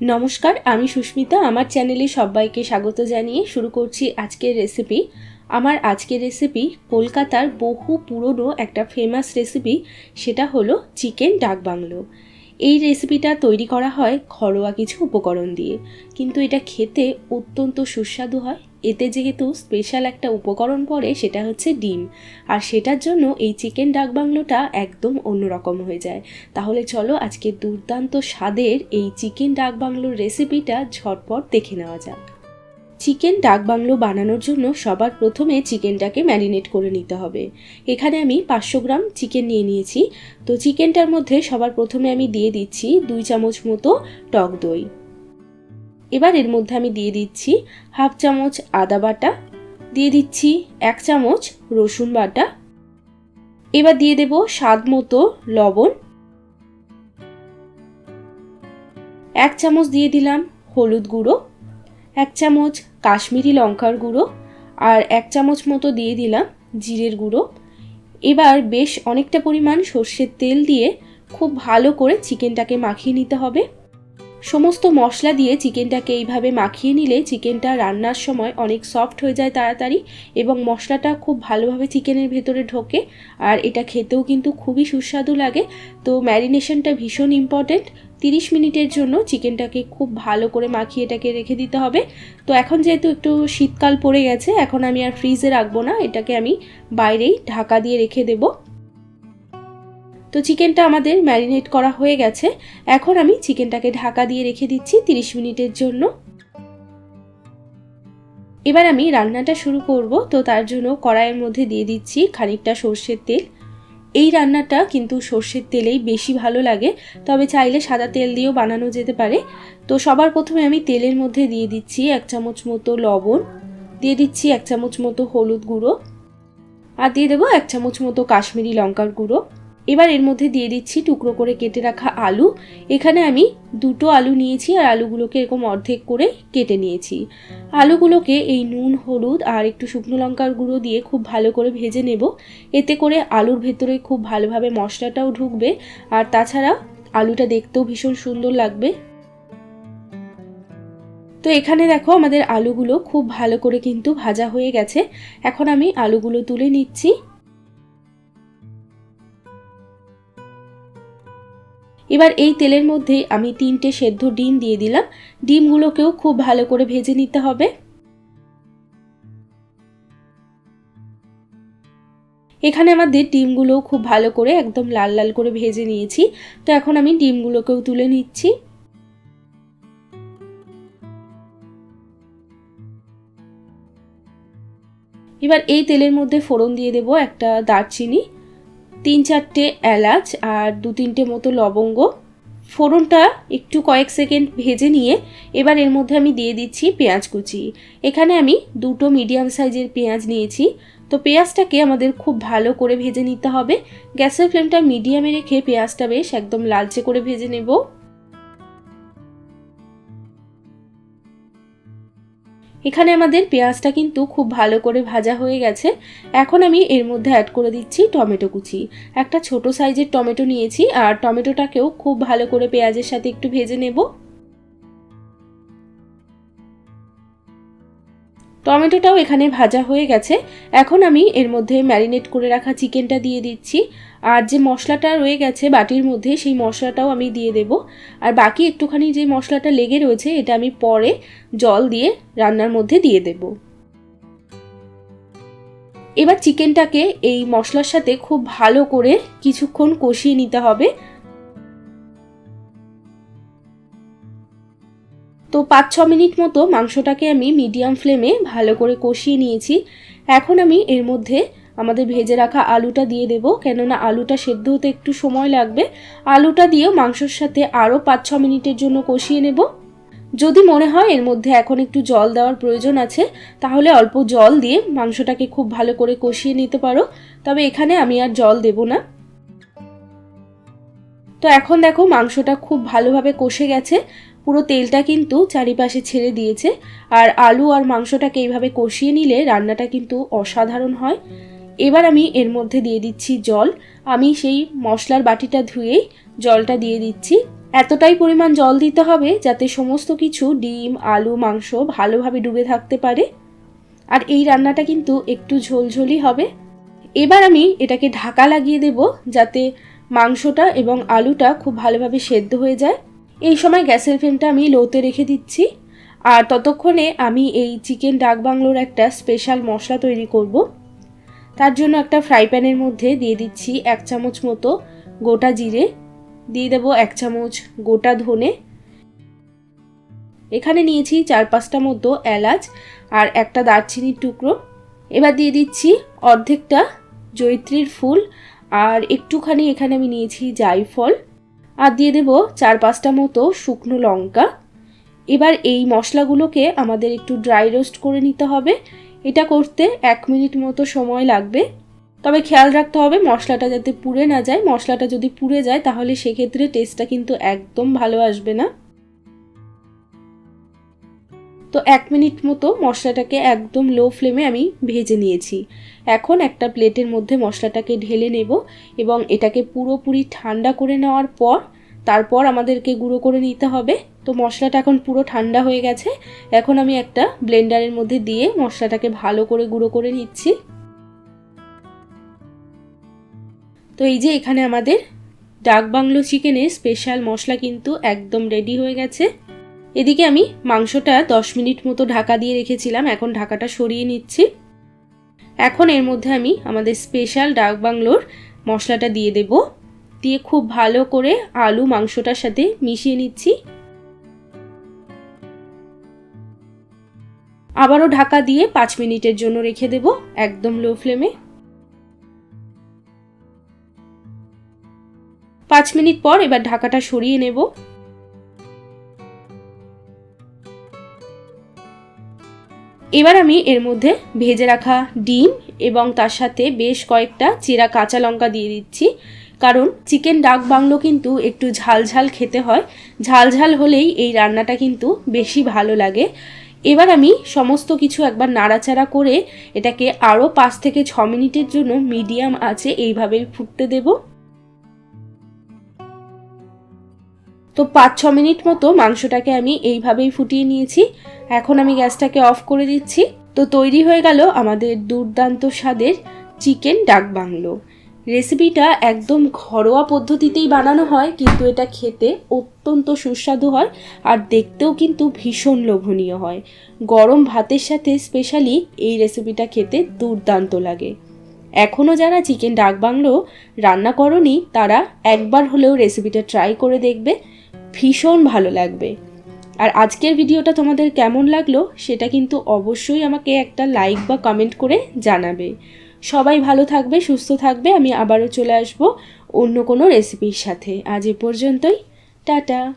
নমস্কার, আমি সুস্মিতা। আমার চ্যানেলে সবাইকে স্বাগত জানিয়ে শুরু করছি আজকের রেসিপি আমার আজকের রেসিপি কলকাতার বহু পুরনো একটা ফেমাস রেসিপি সেটা হলো চিকেন ডাক বাংলো। এই রেসিপিটা তৈরি করা হয় ঘরোয়া কিছু উপকরণ দিয়ে। কিন্তু এটা খেতে অত্যন্ত সুস্বাদু হয় এতে যেহেতু স্পেশাল একটা উপকরণ পড়ে, সেটা হচ্ছে ডিম। আর সেটার জন্য এই চিকেন ডাক বাংলোটা একদম অন্যরকম হয়ে যায়। তাহলে চলো আজকে দুর্দান্ত স্বাদের এই চিকেন ডাক বাংলোর রেসিপিটা ঝটপট দেখে নেওয়া যাক। চিকেন ডাক বাংলো বানানোর জন্য সবার প্রথমে চিকেনটাকে ম্যারিনেট করে নিতে হবে। এখানে আমি পাঁচশো গ্রাম চিকেন নিয়ে নিয়েছি। তো চিকেনটার মধ্যে সবার প্রথমে আমি দিয়ে দিচ্ছি দুই চামচ মতো টক দই। এবার এর মধ্যে আমি দিয়ে দিচ্ছি হাফ চামচ আদা বাটা, দিয়ে দিচ্ছি এক চামচ রসুন বাটা। এবার দিয়ে দেব স্বাদ মতো লবণ। এক চামচ দিয়ে দিলাম হলুদ গুঁড়ো, এক চামচ কাশ্মীরি লঙ্কার গুঁড়ো আর এক চামচ মতো দিয়ে দিলাম জিরের গুঁড়ো। এবার বেশ অনেকটা পরিমাণ সর্ষের তেল দিয়ে খুব ভালো করে চিকেনটাকে মাখিয়ে নিতে হবে। সমস্ত মশলা দিয়ে চিকেনটাকে এইভাবে মাখিয়ে নিলে চিকেনটা রান্নার সময় অনেক সফট হয়ে যায় তাড়াতাড়ি এবং মশলাটা খুব ভালোভাবে চিকেনের ভেতরে ঢোকে আর এটা খেতেও কিন্তু খুবই সুস্বাদু লাগে। তো ম্যারিনেশনটা ভীষণ ইম্পর্টেন্ট তিরিশ মিনিটের জন্য চিকেনটাকে খুব ভালো করে মাখিয়ে এটাকে রেখে দিতে হবে। তো এখন যেহেতু একটু শীতকাল পড়ে গেছে, এখন আমি আর ফ্রিজে রাখব না। এটাকে আমি বাইরেই ঢাকা দিয়ে রেখে দেবো। তো চিকেনটা আমাদের ম্যারিনেট করা হয়ে গেছে। এখন আমি চিকেনটাকে ঢাকা দিয়ে রেখে দিচ্ছি তিরিশ মিনিটের জন্য। এবার আমি রান্নাটা শুরু করব। তো তার জন্য কড়াইয়ের মধ্যে দিয়ে দিচ্ছি খানিকটা সর্ষের তেল। এই রান্নাটা কিন্তু সর্ষের তেলেই বেশি ভালো লাগে। তবে চাইলে সাদা তেল দিয়েও বানানো যেতে পারে। তো সবার প্রথমে আমি তেলের মধ্যে দিয়ে দিচ্ছি এক চামচ মতো লবণ, দিয়ে দিচ্ছি এক চামচ মতো হলুদ গুঁড়ো, আর দিয়ে দেবো এক চামচ মতো কাশ্মীরি লঙ্কার গুঁড়ো। এবার এর মধ্যে দিয়ে দিচ্ছি টুকরো করে কেটে রাখা আলু। এখানে আমি দুটো আলু নিয়েছি আর আলুগুলোকে এরকম অর্ধেক করে কেটে নিয়েছি। আলুগুলোকে এই নুন, হলুদ আর একটু শুকনো লঙ্কার গুঁড়ো দিয়ে খুব ভালো করে ভেজে নেব। এতে করে আলুর ভেতরে খুব ভালোভাবে মশলাটাও ঢুকবে আর তাছাড়া আলুটা দেখতেও ভীষণ সুন্দর লাগবে। তো এখানে দেখো আমাদের আলুগুলো খুব ভালো করে কিন্তু ভাজা হয়ে গেছে। এখন আমি আলুগুলো তুলে নিচ্ছি। এবার এই তেলের মধ্যে আমি তিনটে সেদ্ধ ডিম দিয়ে দিলাম। ডিমগুলোকেও খুব ভালো করে ভেজে নিতে হবে। এখানে আমাদের ডিমগুলো খুব ভালো করে একদম লাল লাল করে ভেজে নিয়েছি। তো এখন আমি ডিমগুলোকেও তুলে নিচ্ছি। এবার এই তেলের মধ্যে ফোড়ন দিয়ে দেব একটা দারচিনি। তিন চারটে এলাচ আর দু তিনটে মতো লবঙ্গ। ফোড়নটা একটু কয়েক সেকেন্ড ভেজে নিয়ে এবার এর মধ্যে আমি দিয়ে দিচ্ছি পেঁয়াজ কুচি। এখানে আমি দুটো মিডিয়াম সাইজের পেঁয়াজ নিয়েছি। তো পেঁয়াজটাকে আমাদের খুব ভালো করে ভেজে নিতে হবে। গ্যাসের ফ্লেমটা মিডিয়ামে রেখে পেঁয়াজটা বেশ একদম লালচে করে ভেজে নেব। এখানে আমাদের পেঁয়াজটা কিন্তু খুব ভালো করে ভাজা হয়ে গেছে। এখন আমি এর মধ্যে অ্যাড করে দিচ্ছি টমেটো কুচি। একটা ছোট সাইজের টমেটো নিয়েছি, আর টমেটোটাকেও খুব ভালো করে পেঁয়াজের সাথে একটু ভেজে নেব। টমেটোটাও এখানে ভাজা হয়ে গেছে। এখন আমি এর মধ্যে ম্যারিনেট করে রাখা চিকেনটা দিয়ে দিচ্ছি। আর যে মশলাটা রয়ে গেছে বাটির মধ্যে, সেই মশলাটাও আমি দিয়ে দেব। আর বাকি একটুখানি যে মশলাটা লেগে রয়েছে, এটা আমি পরে জল দিয়ে রান্নার মধ্যে দিয়ে দেব। এবার চিকেনটাকে এই মশলার সাথে খুব ভালো করে কিছুক্ষণ কষিয়ে নিতে হবে। পাঁচ ছ মিনিট মতো মাংসটাকে আমি মিডিয়াম ফ্লেমে ভালো করে কষিয়ে নিয়েছি। এখন আমি এর মধ্যে আমাদের ভেজে রাখা আলুটা দিয়ে দেব, কেননা আলুটা সেদ্ধ হতে একটু সময় লাগবে। আলুটা দিয়েও মাংসর সাথে আরও পাঁচ ছ মিনিটের জন্য কষিয়ে নেব। যদি মনে হয় এর মধ্যে এখন একটু জল দেওয়ার প্রয়োজন আছে, তাহলে অল্প জল দিয়ে মাংসটাকে খুব ভালো করে কষিয়ে নিতে পারো। তবে এখানে আমি আর জল দেব না। তো এখন দেখো মাংসটা খুব ভালোভাবে কষে গেছে। পুরো তেলটা কিন্তু চারিপাশে ছেড়ে দিয়েছে। আর আলু আর মাংসটাকে এইভাবে কষিয়ে নিলে রান্নাটা কিন্তু অসাধারণ হয়। এবার আমি এর মধ্যে দিয়ে দিচ্ছি জল। আমি সেই মশলার বাটিটা ধুয়েই জলটা দিয়ে দিচ্ছি। এতটাই পরিমাণ জল দিতে হবে যাতে সমস্ত কিছু ডিম, আলু, মাংস ভালোভাবে ডুবে থাকতে পারে। আর এই রান্নাটা কিন্তু একটু ঝোলঝোলই হবে। এবার আমি এটাকে ঢাকা লাগিয়ে দেব যাতে মাংসটা এবং আলুটা খুব ভালোভাবে সেদ্ধ হয়ে যায়। এই সময় গ্যাসের ফ্লেমটা আমি লোতে রেখে দিচ্ছি। আর ততক্ষণে আমি এই চিকেন ডাক বাংলোর একটা স্পেশাল মশলা তৈরি করব। তার জন্য একটা ফ্রাই প্যানের মধ্যে দিয়ে দিচ্ছি এক চামচ মতো গোটা জিরে। দিয়ে দেব এক চামচ গোটা ধনে। এখানে নিয়েছি চার পাঁচটা মতো এলাচ আর একটা দারচিনির টুকরো। এবার দিয়ে দিচ্ছি অর্ধেকটা জৈত্রীর ফুল। আর একটুখানি এখানে আমি নিয়েছি জাইফল আর দিয়ে দেব চার পাঁচটা মতো শুকনো লঙ্কা। এবার এই মশলাগুলোকে আমাদের একটু ড্রাই রোস্ট করে নিতে হবে। এটা করতে এক মিনিট মতো সময় লাগবে। তবে খেয়াল রাখতে হবে মশলাটা যাতে পুড়ে না যায়। মশলাটা যদি পুড়ে যায় তাহলে সেক্ষেত্রে টেস্টটা কিন্তু একদম ভালো আসবে না। তো এক মিনিট মতো মশলাটাকে একদম লো ফ্লেমে আমি ভেজে নিয়েছি। এখন একটা প্লেটের মধ্যে মশলাটাকে ঢেলে নেব এবং এটাকে পুরোপুরি ঠান্ডা করে নেওয়ার পর তারপর আমাদেরকে গুঁড়ো করে নিতে হবে। তো মশলাটা এখন পুরো ঠান্ডা হয়ে গেছে। এখন আমি একটা ব্লেন্ডারের মধ্যে দিয়ে মশলাটাকে ভালো করে গুঁড়ো করে নিচ্ছি। তো এই যে এখানে আমাদের ডাক বাংলো চিকেনের স্পেশাল মশলা কিন্তু একদম রেডি হয়ে গেছে। এদিকে আমি মাংসটা দশ মিনিট মতো ঢাকা দিয়ে রেখেছিলাম, এখন ঢাকাটা সরিয়ে নিচ্ছি। এখন এর মধ্যে আমি আমাদের স্পেশাল ডাক বাংলোর মশলাটা দিয়ে দেব। দিয়ে খুব ভালো করে আলু মাংসটার সাথে মিশিয়ে নিচ্ছি। আবারও ঢাকা দিয়ে পাঁচ মিনিটের জন্য রেখে দেব একদম লো ফ্লেমে পাঁচ মিনিট পর এবার ঢাকাটা সরিয়ে নেব। এবার আমি এর মধ্যে ভেজে রাখা ডিম এবং তার সাথে বেশ কয়েকটা চেরা কাঁচা লঙ্কা দিয়ে দিচ্ছি। কারণ চিকেন ডাক বাংলো কিন্তু একটু ঝাল ঝাল খেতে হয়। ঝাল ঝাল হলেই এই রান্নাটা কিন্তু বেশি ভালো লাগে। এবার আমি সমস্ত কিছু একবার নাড়াচাড়া করে এটাকে আরও পাঁচ থেকে ছ মিনিটের জন্য মিডিয়াম আছে এইভাবেই ফুটতে দেব। তো পাঁচ, ছ মিনিট মতো মাংসটাকে আমি এইভাবেই ফুটিয়ে নিয়েছি। এখন আমি গ্যাসটাকে অফ করে দিচ্ছি। তো তৈরি হয়ে গেল আমাদের দুর্দান্ত স্বাদের চিকেন ডাক বাংলো। রেসিপিটা একদম ঘরোয়া পদ্ধতিতেই বানানো হয়, কিন্তু এটা খেতে অত্যন্ত সুস্বাদু হয় আর দেখতেও কিন্তু ভীষণ লোভনীয় হয়। গরম ভাতের সাথে স্পেশালি এই রেসিপিটা খেতে দুর্দান্ত লাগে। এখনও যারা চিকেন ডাক বাংলো রান্না করনি, তারা একবার হলেও রেসিপিটা ট্রাই করে দেখবে। ভীষণ ভালো লাগবে। আর আজকের ভিডিওটা তোমাদের কেমন লাগল সেটা কিন্তু অবশ্যই আমাকে একটা লাইক বা কমেন্ট করে জানাবে। সবাই ভালো থাকবে, সুস্থ থাকবে, আমি আবারও চলে আসব অন্য কোনো রেসিপির সাথে। আজ এ পর্যন্তই, টাটা।